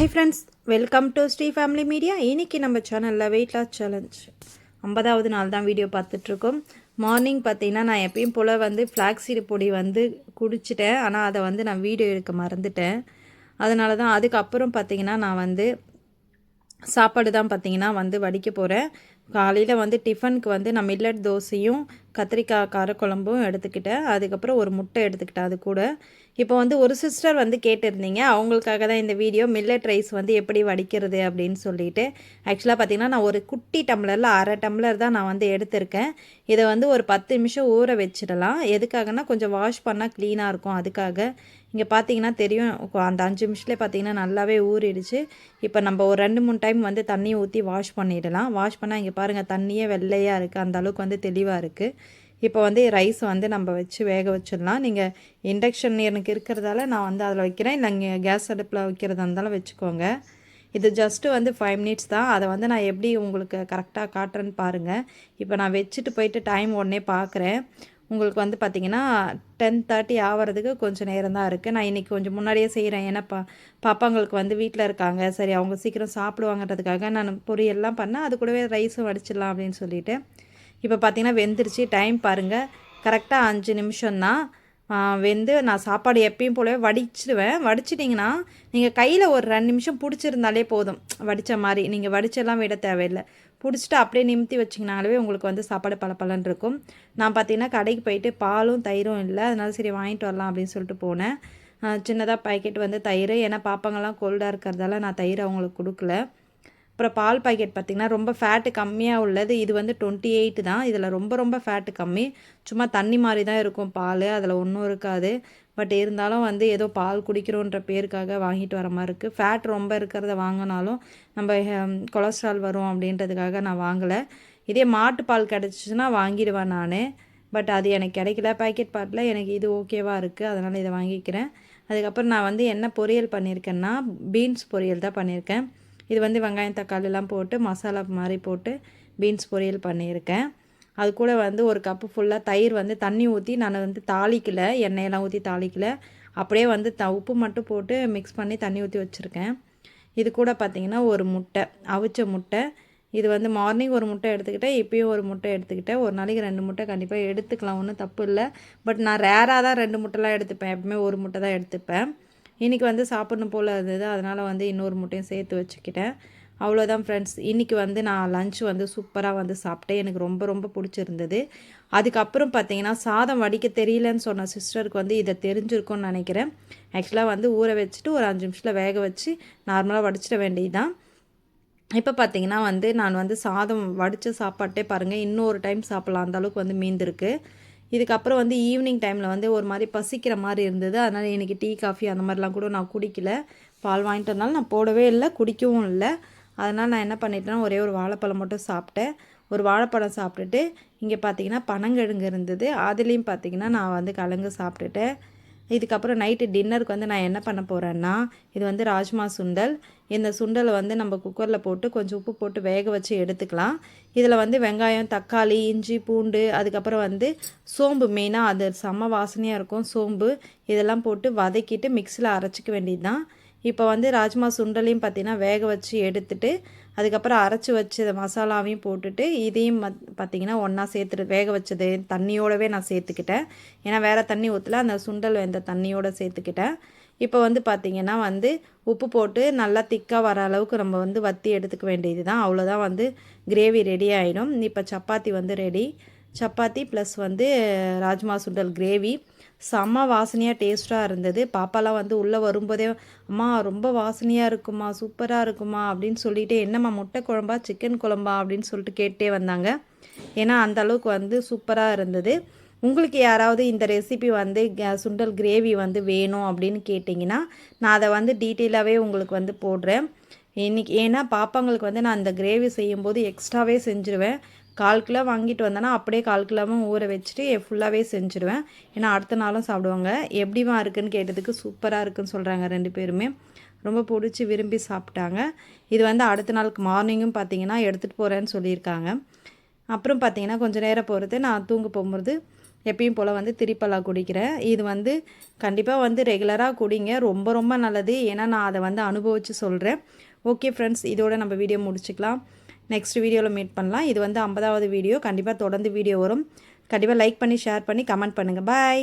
Hi friends welcome to Sri Family Media இன்னைக்கு நம்ம சேனலில் வெயிட் லாஸ் சேலஞ்ச் ஐம்பதாவது நாள் தான் வீடியோ பார்த்துட்ருக்கோம். மார்னிங் பார்த்தீங்கன்னா நான் எப்பயும் போல் வந்து ஃப்ளாக்ஸீடு பொடி வந்து குடிச்சிட்டேன். ஆனால் அதை வந்து நான் வீடியோ எடுக்க மறந்துட்டேன். அதனால தான் அதுக்கப்புறம் பார்த்தீங்கன்னா நான் வந்து சாப்பாடு தான் பார்த்தீங்கன்னா வந்து வடிக்க போகிறேன் காலையில் வந்து டிஃபனுக்கு வந்து நான் மில்லட் தோசையும் கத்திரிக்காய் காரக்குழம்பும் எடுத்துக்கிட்டேன். அதுக்கப்புறம் ஒரு முட்டை எடுத்துக்கிட்டேன் அது கூட. இப்போ வந்து ஒரு சிஸ்டர் வந்து கேட்டிருந்தீங்க. அவங்களுக்காக தான் இந்த வீடியோ மில்லட் ரைஸ் வந்து எப்படி வடிக்கிறது அப்படின்னு சொல்லிட்டு. ஆக்சுவலாக பார்த்தீங்கன்னா நான் ஒரு குட்டி டம்ளரில் அரை டம்ளர் தான் நான் வந்து எடுத்திருக்கேன். இதை வந்து ஒரு பத்து நிமிஷம் ஊற வச்சிடலாம். எதுக்காகனா கொஞ்சம் வாஷ் பண்ணால் க்ளீனாக இருக்கும். அதுக்காக இங்கே பார்த்தீங்கன்னா தெரியும். அந்த அஞ்சு நிமிஷத்துலேயே பார்த்தீங்கன்னா நல்லாவே ஊறிடுச்சு. இப்போ நம்ம ஒரு ரெண்டு மூணு டைம் வந்து தண்ணி ஊற்றி வாஷ் பண்ணிடலாம். வாஷ் பண்ணால் இங்கே பாருங்கள் தண்ணியே வெள்ளையாக இருக்குது அந்த அளவுக்கு வந்து தெளிவாக இருக்குது இப்போ வந்து ரைஸ் வந்து நம்ம வச்சு வேக வச்சிடலாம். நீங்கள் இண்டக்ஷன் எனக்கு இருக்கிறதால நான் வந்து அதில் வைக்கிறேன். இல்லை இங்கே கேஸ் அடுப்பில் வைக்கிறதா இருந்தாலும் வச்சுக்கோங்க. இது ஜஸ்ட்டு வந்து ஃபைவ் மினிட்ஸ் தான். அதை வந்து நான் எப்படி உங்களுக்கு கரெக்டாக காட்டுறேன்னு பாருங்கள் இப்போ நான் வச்சுட்டு போயிட்டு டைம் உடனே பார்க்குறேன். உங்களுக்கு வந்து பார்த்திங்கன்னா டென் தேர்ட்டி ஆகிறதுக்கு கொஞ்சம் நேரம் தான் இருக்குது நான் இன்றைக்கி கொஞ்சம் முன்னாடியே செய்கிறேன் ஏன்னா பா பாப்பாங்களுக்கு வந்து வீட்டில் இருக்காங்க. சரி அவங்க சீக்கிரம் சாப்பிடுவாங்கன்றதுக்காக நான் பொரியெல்லாம் பண்ணேன் அது கூடவே ரைஸும் வடிச்சிடலாம் அப்படின்னு சொல்லிட்டு. இப்போ பார்த்தீங்கன்னா வெந்துருச்சு. டைம் பாருங்கள் கரெக்டாக அஞ்சு நிமிஷம்தான் வெந்து நான் சாப்பாடு எப்பயும் போலவே வடிச்சிடுவேன். வடிச்சிட்டிங்கன்னா நீங்கள் கையில் ஒரு ரெண்டு நிமிஷம் பிடிச்சிருந்தாலே போதும். வடித்த மாதிரி. நீங்கள் வடிச்செல்லாம் விட தேவையில்லை. பிடிச்சிட்டு அப்படியே நிமித்தி வச்சிங்கனாலே உங்களுக்கு வந்து சாப்பாடு பல பலன் இருக்கும். நான் பார்த்தீங்கன்னா கடைக்கு போயிட்டு பாலும் தயிரும் இல்லை அதனால சரி வாங்கிட்டு வரலாம் அப்படின்னு சொல்லிட்டு போனேன். சின்னதாக பாக்கெட் வந்து தயிர். ஏன்னா பாப்பாங்கெல்லாம் கோல்டாக இருக்கிறதால நான் தயிர் அவங்களுக்கு கொடுக்கல. அப்புறம் பால் பாக்கெட் பார்த்திங்கன்னா ரொம்ப ஃபேட்டு கம்மியாக உள்ளது. இது வந்து டுவெண்ட்டி எயிட் தான். இதில் ரொம்ப ரொம்ப ஃபேட்டு கம்மி. சும்மா தண்ணி மாதிரி தான் இருக்கும் பால். அதில் ஒன்றும் இருக்காது. பட் இருந்தாலும் வந்து ஏதோ பால் குடிக்கிறோன்ற பேருக்காக வாங்கிட்டு வர மாதிரி இருக்குது ஃபேட் ரொம்ப இருக்கிறத வாங்கினாலும் நம்ம கொலஸ்ட்ரால் வரும் அப்படின்றதுக்காக நான் வாங்கலை. இதே மாட்டு பால் கிடச்சிச்சின்னா வாங்கிடுவேன் நான். பட் அது எனக்கு கிடைக்கல. பேக்கெட் பாட்டில் எனக்கு இது ஓகேவாக இருக்குது அதனால் இதை வாங்கிக்கிறேன். அதுக்கப்புறம் நான் வந்து என்ன பொரியல் பண்ணியிருக்கேன்னா பீன்ஸ் பொரியல் தான் பண்ணியிருக்கேன். இது வந்து வெங்காயம் தக்காளிலாம் போட்டு மசாலா மாதிரி போட்டு பீன்ஸ் பொரியல் பண்ணியிருக்கேன். அது கூட வந்து ஒரு கப்பு ஃபுல்லாக தயிர் வந்து தண்ணி ஊற்றி நான் வந்து தாளிக்கலை எண்ணெயெல்லாம் ஊற்றி தாளிக்கலை. அப்படியே வந்து த உப்பு மட்டும் போட்டு மிக்ஸ் பண்ணி தண்ணி ஊற்றி வச்சுருக்கேன். இது கூட பார்த்திங்கன்னா ஒரு முட்டை அவிச்ச முட்டை. இது வந்து மார்னிங் ஒரு முட்டை எடுத்துக்கிட்டேன் இப்போயும் ஒரு முட்டை எடுத்துக்கிட்டேன். ஒரு நாளைக்கு ரெண்டு முட்டை கண்டிப்பாக எடுத்துக்கலாம் ஒன்றும் தப்பு இல்லை. பட் நான் ரேராக தான் ரெண்டு முட்டைலாம் எடுத்துப்பேன் எப்பவுமே ஒரு முட்டை தான் எடுத்துப்பேன். இன்றைக்கி வந்து சாப்பிடணும் போல் இருந்தது அதனால் வந்து இன்னொரு முட்டையும் சேர்த்து வச்சுக்கிட்டேன். அவ்வளோதான் ஃப்ரெண்ட்ஸ் இன்றைக்கி வந்து நான் லஞ்ச் வந்து சூப்பராக வந்து சாப்பிட்டேன். எனக்கு ரொம்ப ரொம்ப பிடிச்சிருந்தது. அதுக்கப்புறம் பார்த்தீங்கன்னா சாதம் வடிக்க தெரியலன்னு சொன்ன சிஸ்டருக்கு வந்து இதை தெரிஞ்சிருக்கும்னு நினைக்கிறேன். ஆக்சுவலாக வந்து ஊற வச்சுட்டு ஒரு அஞ்சு நிமிஷத்தில் வேக வச்சு நார்மலாக வடிச்சிட வேண்டியது தான் இப்போ பார்த்தீங்கன்னா வந்து நான் வந்து சாதம் வடித்த சாப்பாட்டே பாருங்கள் இன்னொரு டைம் சாப்பிட்லாம். அந்தளவுக்கு வந்து மீந்திருக்கு. இதுக்கப்புறம் வந்து ஈவினிங் டைமில் வந்து ஒரு மாதிரி பசிக்கிற மாதிரி இருந்தது. அதனால் எனக்கு டீ காஃபி அந்த மாதிரிலாம் கூட நான் குடிக்கல. பால் வாங்கிட்டு வந்தாலும் நான் போடவே இல்லை குடிக்கவும் இல்லை. அதனால் நான் என்ன பண்ணிட்டேன்னா ஒரே ஒரு வாழைப்பழம் மட்டும் சாப்பிட்டேன். ஒரு வாழைப்பழம் சாப்பிட்டுட்டு இங்கே பார்த்தீங்கன்னா பனங்கிழங்கு இருந்தது. அதுலேயும் பார்த்தீங்கன்னா நான் வந்து கலங்கு சாப்பிட்டுட்டேன். இதுக்கப்புறம் நைட்டு டின்னருக்கு வந்து நான் என்ன பண்ண போகிறேன்னா இது வந்து ராஜ்மா சுண்டல். இந்த சுண்டலை வந்து நம்ம குக்கரில் போட்டு கொஞ்சம் உப்பு போட்டு வேக வச்சு எடுத்துக்கலாம். இதில் வந்து வெங்காயம் தக்காளி இஞ்சி பூண்டு அதுக்கப்புறம் வந்து சோம்பு மெயினாக அது செம்ம வாசனையாக இருக்கும். சோம்பு இதெல்லாம் போட்டு வதக்கிட்டு மிக்சியில் அரைச்சிக்க வேண்டியது தான் இப்போ வந்து ராஜ்மா சுண்டலையும் பார்த்திங்கன்னா வேக வச்சு எடுத்துட்டு அதுக்கப்புறம் அரைச்சி வச்ச மசாலாவையும் போட்டுட்டு இதையும் பார்த்திங்கன்னா ஒன்றா சேர்த்துட்டு வேக வச்சது தண்ணியோடவே நான் சேர்த்துக்கிட்டேன். ஏன்னா வேறு தண்ணி ஊற்றல அந்த சுண்டல் வெந்த தண்ணியோடு சேர்த்துக்கிட்டேன். இப்போ வந்து பார்த்திங்கன்னா வந்து உப்பு போட்டு நல்லா திக்காக வர அளவுக்கு நம்ம வந்து வத்தி எடுத்துக்க வேண்டியது தான் அவ்வளோதான் வந்து கிரேவி ரெடி ஆகிடும் இப்போ சப்பாத்தி வந்து ரெடி சப்பாத்தி ப்ளஸ் வந்து ராஜ்மா சுண்டல் கிரேவி. செம்ம வாசனையாக டேஸ்ட்டாக இருந்தது. பாப்பாலாம் வந்து உள்ளே வரும்போதே அம்மா ரொம்ப வாசனையாக இருக்குமா சூப்பராக இருக்குமா? அப்படின்னு சொல்லிட்டு என்னம்மா முட்டை குழம்பா சிக்கன் குழம்பா? அப்படின்னு சொல்லிட்டு கேட்டே வந்தாங்க. ஏன்னா அந்த அளவுக்கு வந்து சூப்பராக இருந்தது. உங்களுக்கு யாராவது இந்த ரெசிபி வந்து சுண்டல் கிரேவி வந்து வேணும் அப்படின்னு கேட்டிங்கன்னா நான் அதை வந்து டீட்டெயிலாகவே உங்களுக்கு வந்து போடுறேன். இன்றைக்கி ஏன்னா பாப்பாங்களுக்கு வந்து நான் அந்த கிரேவி செய்யும்போது எக்ஸ்ட்ராவே செஞ்சுருவேன். கால் கிலோ வாங்கிட்டு வந்தேன்னா அப்படியே கால் கிலோவும் ஊற வச்சுட்டு ஃபுல்லாகவே செஞ்சுருவேன். ஏன்னா அடுத்த நாளும் சாப்பிடுவாங்க. எப்படிமா இருக்குன்னு கேட்டதுக்கு சூப்பராக இருக்குன்னு சொல்கிறாங்க ரெண்டு பேருமே. ரொம்ப பிடிச்சி விரும்பி சாப்பிட்டாங்க. இது வந்து அடுத்த நாளுக்கு மார்னிங்கும் பார்த்தீங்கன்னா எடுத்துகிட்டு போகிறேன்னு சொல்லியிருக்காங்க. அப்புறம் பார்த்தீங்கன்னா கொஞ்சம் நேரம் போகிறது நான் தூங்க போகும்போது எப்பயும் போல் வந்து திரிப்பலா குடிக்கிறேன். இது வந்து கண்டிப்பாக வந்து ரெகுலராக குடிங்க. ரொம்ப ரொம்ப நல்லது. ஏன்னா நான் அதை வந்து அனுபவித்து சொல்கிறேன் ஓகே ஃப்ரெண்ட்ஸ் இதோட நம்ம வீடியோ முடிச்சுக்கலாம். நெக்ஸ்ட் வீடியோவில் மீட் பண்ணலாம். இது வந்து ஐம்பதாவது வீடியோ கண்டிப்பாக தொடர்ந்து வீடியோ வரும். கண்டிப்பாக லைக் பண்ணி ஷேர் பண்ணி கமெண்ட் பண்ணுங்கள் பாய்